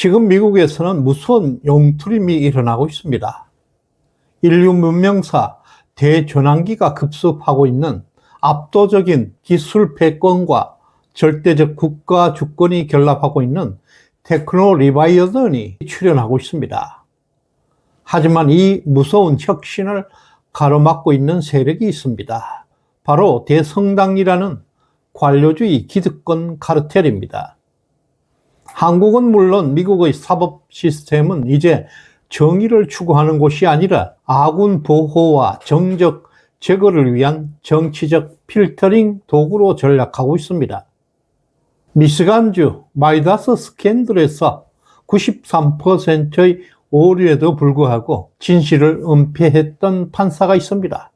지금 미국에서는 무서운 용투림이 일어나고 있습니다. 인류 문명사 대전환기가 급습하고 있는 압도적인 기술 패권과 절대적 국가 주권이 결합하고 있는 테크노 리바이어던이 출현하고 있습니다. 하지만 이 무서운 혁신을 가로막고 있는 세력이 있습니다. 바로 대성당이라는 관료주의 기득권 카르텔입니다. 한국은 물론 미국의 사법 시스템은 이제 정의를 추구하는 곳이 아니라 아군 보호와 정적 제거를 위한 정치적 필터링 도구로 전략하고 있습니다. 미시간주 마이다스 스캔들에서 93%의 오류에도 불구하고 진실을 은폐했던 판사가 있습니다.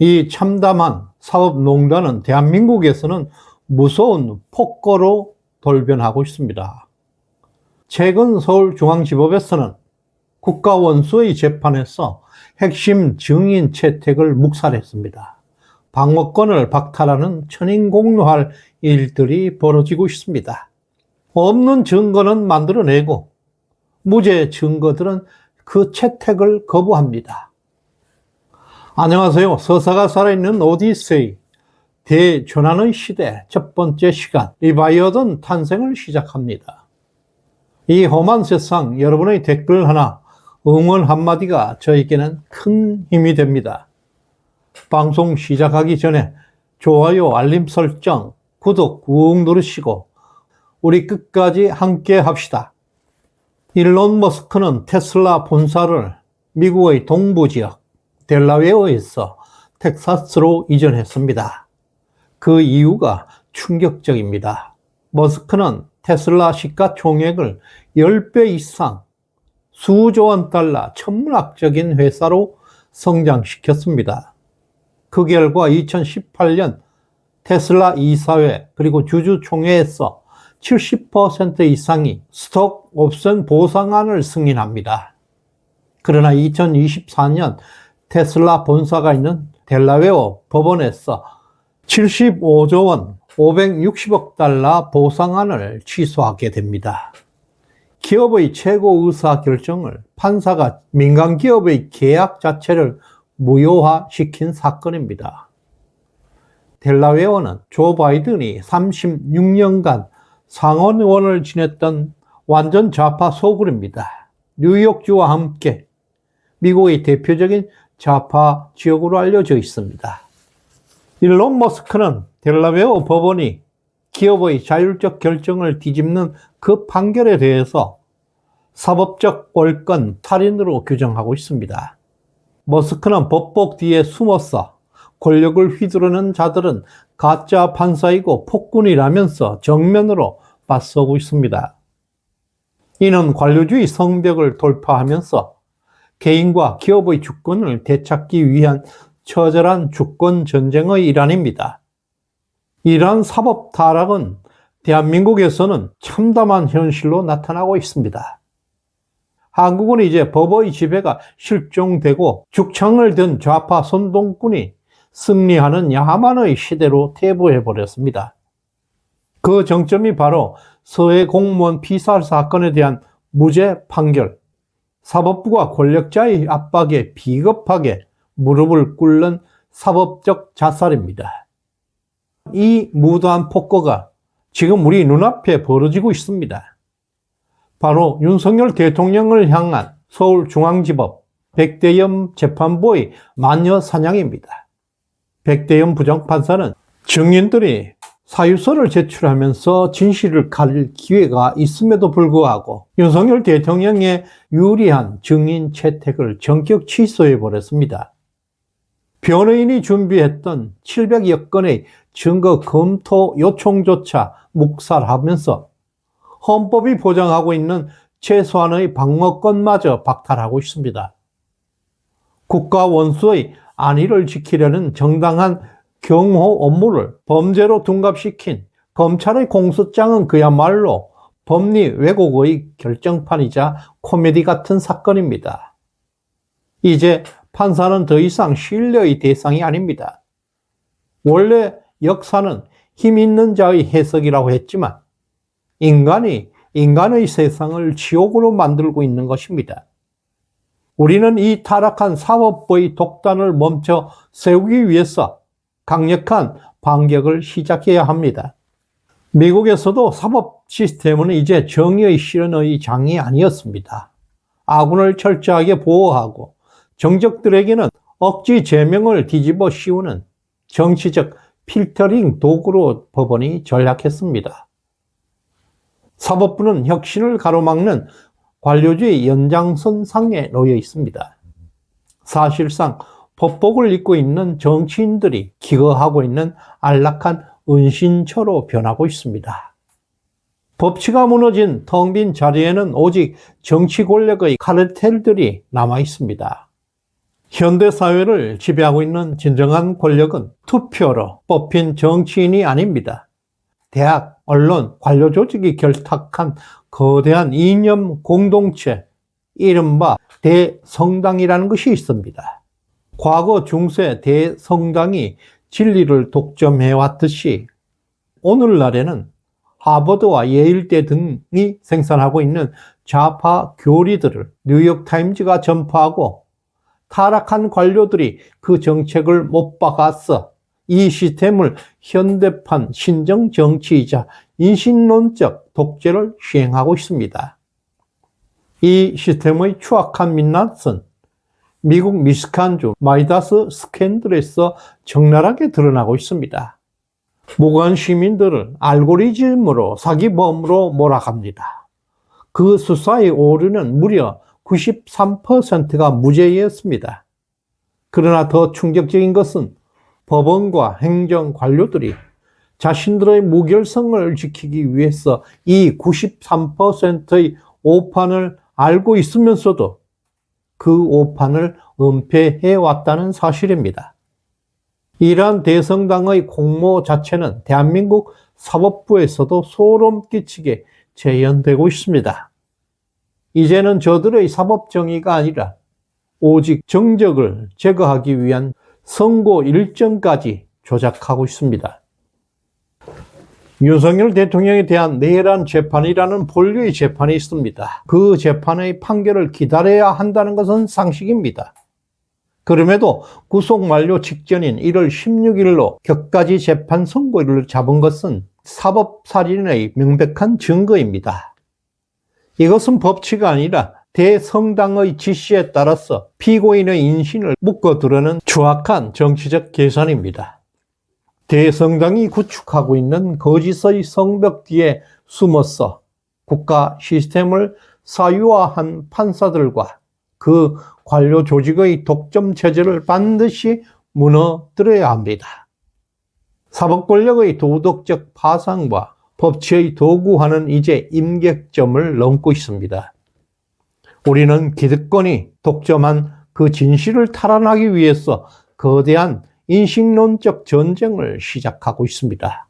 이 참담한 사법농단은 대한민국에서는 무서운 폭거로 돌변하고 있습니다. 최근 서울중앙지법에서는 국가원수의 재판에서 핵심 증인 채택을 묵살했습니다. 방어권을 박탈하는 천인공노할 일들이 벌어지고 있습니다. 없는 증거는 만들어내고 무죄 증거들은 그 채택을 거부합니다. 안녕하세요. 서사가 살아있는 오디세이 대전환의 시대 첫 번째 시간 리바이어던 탄생을 시작합니다. 이 험한 세상 여러분의 댓글 하나 응원 한마디가 저에게는 큰 힘이 됩니다. 방송 시작하기 전에 좋아요, 알림 설정, 구독 꾹 누르시고 우리 끝까지 함께 합시다. 일론 머스크는 테슬라 본사를 미국의 동부 지역 델라웨어에서 텍사스로 이전했습니다. 그 이유가 충격적입니다. 머스크는 테슬라 시가 총액을 10배 이상 수조 원 달러 천문학적인 회사로 성장시켰습니다. 그 결과 2018년 테슬라 이사회 그리고 주주총회에서 70% 이상이 스톡 옵션 보상안을 승인합니다. 그러나 2024년 테슬라 본사가 있는 델라웨어 법원에서 75조 원 560억 달러 보상안을 취소하게 됩니다. 기업의 최고 의사 결정을 판사가 민간 기업의 계약 자체를 무효화시킨 사건입니다. 델라웨어는 조 바이든이 36년간 상원의원을 지냈던 완전 좌파 소굴입니다. 뉴욕주와 함께 미국의 대표적인 좌파 지역으로 알려져 있습니다. 일론 머스크는 델라웨어 법원이 기업의 자율적 결정을 뒤집는 그 판결에 대해서 사법적 월권 탈인으로 규정하고 있습니다. 머스크는 법복 뒤에 숨어서 권력을 휘두르는 자들은 가짜 판사이고 폭군이라면서 정면으로 맞서고 있습니다. 이는 관료주의 성벽을 돌파하면서 개인과 기업의 주권을 되찾기 위한 처절한 주권 전쟁의 일환입니다. 이러한 사법 타락은 대한민국에서는 참담한 현실로 나타나고 있습니다. 한국은 이제 법의 지배가 실종되고 죽창을 든 좌파 선동꾼이 승리하는 야만의 시대로 퇴보해 버렸습니다. 그 정점이 바로 서해 공무원 피살 사건에 대한 무죄 판결, 사법부가 권력자의 압박에 비겁하게 무릎을 꿇는 사법적 자살입니다. 이 무도한 폭거가 지금 우리 눈앞에 벌어지고 있습니다. 바로 윤석열 대통령을 향한 서울중앙지법 백대염 재판부의 마녀 사냥입니다. 백대염 부장판사는 증인들이 사유서를 제출하면서 진실을 가릴 기회가 있음에도 불구하고 윤석열 대통령의 유리한 증인 채택을 전격 취소해 버렸습니다. 변호인이 준비했던 700여 건의 증거 검토 요청조차 묵살하면서 헌법이 보장하고 있는 최소한의 방어권마저 박탈하고 있습니다. 국가 원수의 안위를 지키려는 정당한 경호 업무를 범죄로 둔갑시킨 검찰의 공소장은 그야말로 법리 왜곡의 결정판이자 코미디 같은 사건입니다. 이제 판사는 더 이상 신뢰의 대상이 아닙니다. 원래 역사는 힘 있는 자의 해석이라고 했지만 인간이 인간의 세상을 지옥으로 만들고 있는 것입니다. 우리는 이 타락한 사법부의 독단을 멈춰 세우기 위해서 강력한 반격을 시작해야 합니다. 미국에서도 사법 시스템은 이제 정의의 실현의 장이 아니었습니다. 아군을 철저하게 보호하고 정적들에게는 억지 제명을 뒤집어 씌우는 정치적 필터링 도구로 법원이 전락했습니다. 사법부는 혁신을 가로막는 관료주의 연장선상에 놓여 있습니다. 사실상 법복을 입고 있는 정치인들이 기거하고 있는 안락한 은신처로 변하고 있습니다. 법치가 무너진 텅 빈 자리에는 오직 정치 권력의 카르텔들이 남아 있습니다. 현대 사회를 지배하고 있는 진정한 권력은 투표로 뽑힌 정치인이 아닙니다. 대학, 언론, 관료 조직이 결탁한 거대한 이념 공동체, 이른바 대성당이라는 것이 있습니다. 과거 중세 대성당이 진리를 독점해 왔듯이 오늘날에는 하버드와 예일대 등이 생산하고 있는 좌파 교리들을 뉴욕타임즈가 전파하고 타락한 관료들이 그 정책을 못 박았어 이 시스템을 현대판 신정 정치이자 인신론적 독재를 시행하고 있습니다. 이 시스템의 추악한 민낯은 미국 미스칸주 마이다스 스캔들에서 적나라하게 드러나고 있습니다. 무관 시민들을 알고리즘으로 사기범으로 몰아갑니다. 그 수사의 오류는 무려 93%가 무죄였습니다. 그러나 더 충격적인 것은 법원과 행정 관료들이 자신들의 무결성을 지키기 위해서 이 93%의 오판을 알고 있으면서도 그 오판을 은폐해 왔다는 사실입니다. 이러한 대성당의 공모 자체는 대한민국 사법부에서도 소름 끼치게 재현되고 있습니다. 이제는 저들의 사법 정의가 아니라 오직 정적을 제거하기 위한 선고 일정까지 조작하고 있습니다. 윤석열 대통령에 대한 내란 재판이라는 본류의 재판이 있습니다. 그 재판의 판결을 기다려야 한다는 것은 상식입니다. 그럼에도 구속 만료 직전인 1월 16일로 격가지 재판 선고일을 잡은 것은 사법살인의 명백한 증거입니다. 이것은 법치가 아니라 대성당의 지시에 따라서 피고인의 인신을 묶어 두려는 추악한 정치적 계산입니다. 대성당이 구축하고 있는 거짓의 성벽 뒤에 숨어서 국가 시스템을 사유화한 판사들과 그 관료 조직의 독점 체제를 반드시 무너뜨려야 합니다. 사법 권력의 도덕적 파상과 법치의 도구화는 이제 임객점을 넘고 있습니다. 우리는 기득권이 독점한 그 진실을 탈환하기 위해서 거대한 인식론적 전쟁을 시작하고 있습니다.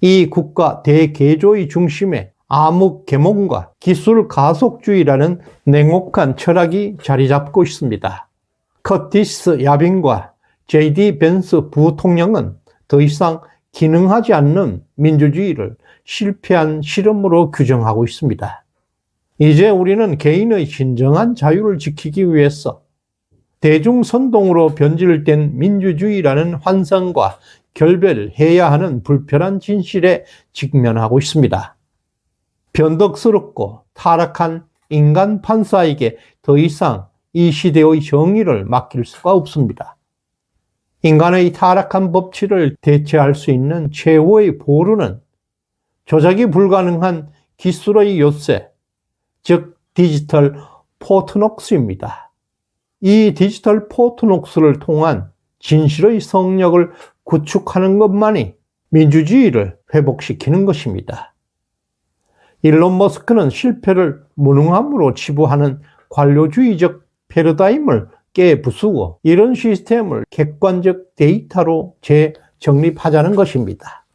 이 국가 대개조의 중심에 암흑 계몽과 기술 가속주의라는 냉혹한 철학이 자리 잡고 있습니다. 커티스 야빈과 제이디 벤스 부통령은 더 이상 기능하지 않는 민주주의를 실패한 실험으로 규정하고 있습니다. 이제 우리는 개인의 진정한 자유를 지키기 위해서 대중선동으로 변질된 민주주의라는 환상과 결별해야 하는 불편한 진실에 직면하고 있습니다. 변덕스럽고 타락한 인간 판사에게 더 이상 이 시대의 정의를 맡길 수가 없습니다. 인간의 타락한 법치를 대체할 수 있는 최후의 보루는 조작이 불가능한 기술의 요새, 즉 디지털 포트녹스입니다. 이 디지털 포트녹스를 통한 진실의 성력을 구축하는 것만이 민주주의를 회복시키는 것입니다. 일론 머스크는 실패를 무능함으로 치부하는 관료주의적 패러다임을 깨 부수고 이런 시스템을 객관적 데이터로 재정립하자는 것입니다.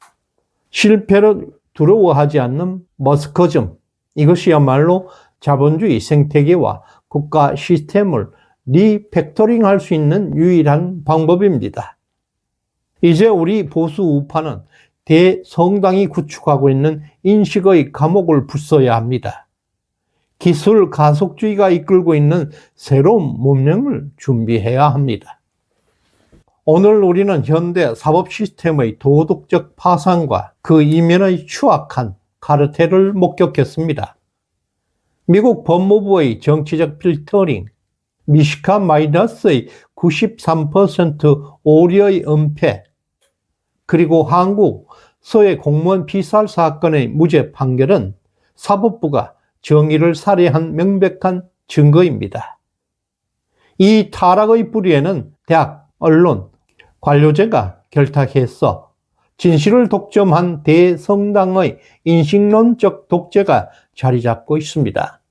실패를 두려워하지 않는 머스커즘 이것이야말로 자본주의 생태계와 국가 시스템을 리팩토링 할 수 있는 유일한 방법입니다. 이제 우리 보수 우파는 대성당이 구축하고 있는 인식의 감옥을 부숴야 합니다. 기술 가속주의가 이끌고 있는 새로운 문명을 준비해야 합니다. 오늘 우리는 현대 사법 시스템의 도덕적 파산과 그 이면의 추악한 카르텔을 목격했습니다. 미국 법무부의 정치적 필터링, 미시카 마이너스의 93% 오류의 은폐, 그리고 한국 서해 공무원 피살 사건의 무죄 판결은 사법부가 정의를 살해한 명백한 증거입니다. 이 타락의 뿌리에는 대학, 언론, 관료제가 결탁해서 진실을 독점한 대성당의 인식론적 독재가 자리 잡고 있습니다.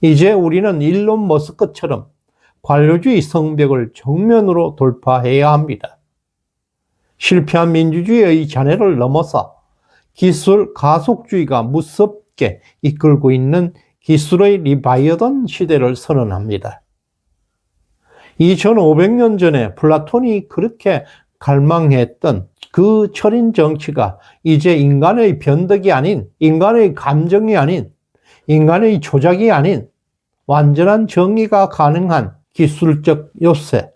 이제 우리는 일론 머스크처럼 관료주의 성벽을 정면으로 돌파해야 합니다. 실패한 민주주의의 잔해를 넘어서 기술 가속주의가 무섭 게 이끌고 있는 기술의 리바이어던 시대를 선언합니다. 2500년 전에 플라톤이 그렇게 갈망했던 그 철인 정치가 이제 인간의 변덕이 아닌, 인간의 감정이 아닌, 인간의 조작이 아닌 완전한 정의가 가능한 기술적 요새,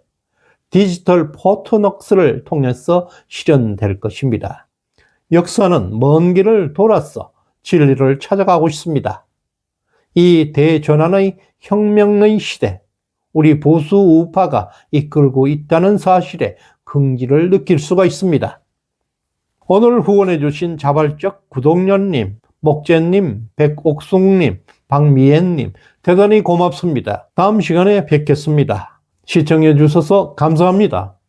디지털 포토넉스를 통해서 실현될 것입니다. 역사는 먼 길을 돌아서 진리를 찾아가고 있습니다. 이 대전환의 혁명의 시대, 우리 보수 우파가 이끌고 있다는 사실에 긍지를 느낄 수가 있습니다. 오늘 후원해주신 자발적 구독녀님, 목재님, 백옥숙님, 박미애님, 대단히 고맙습니다. 다음 시간에 뵙겠습니다. 시청해주셔서 감사합니다.